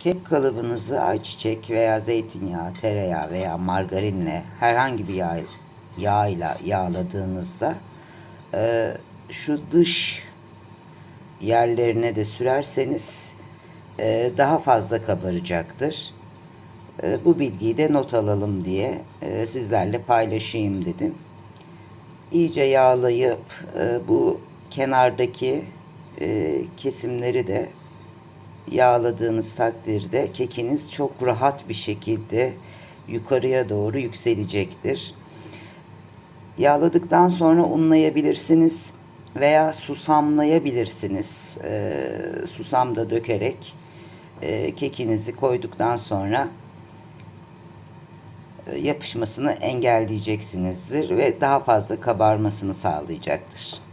Kek kalıbınızı ayçiçek veya zeytinyağı, tereyağı veya margarinle herhangi bir yağ, yağ ile yağladığınızda e, şu dış yerlerine de sürerseniz e, daha fazla kabaracaktır. E, bu bilgiyi de not alalım diye e, sizlerle paylaşayım dedim. İyice yağlayıp e, bu kenardaki e, kesimleri de yağladığınız takdirde kekiniz çok rahat bir şekilde yukarıya doğru yükselecektir. Yağladıktan sonra unlayabilirsiniz veya susamlayabilirsiniz. Ee, susam da dökerek e, kekinizi koyduktan sonra e, yapışmasını engelleyeceksinizdir ve daha fazla kabarmasını sağlayacaktır.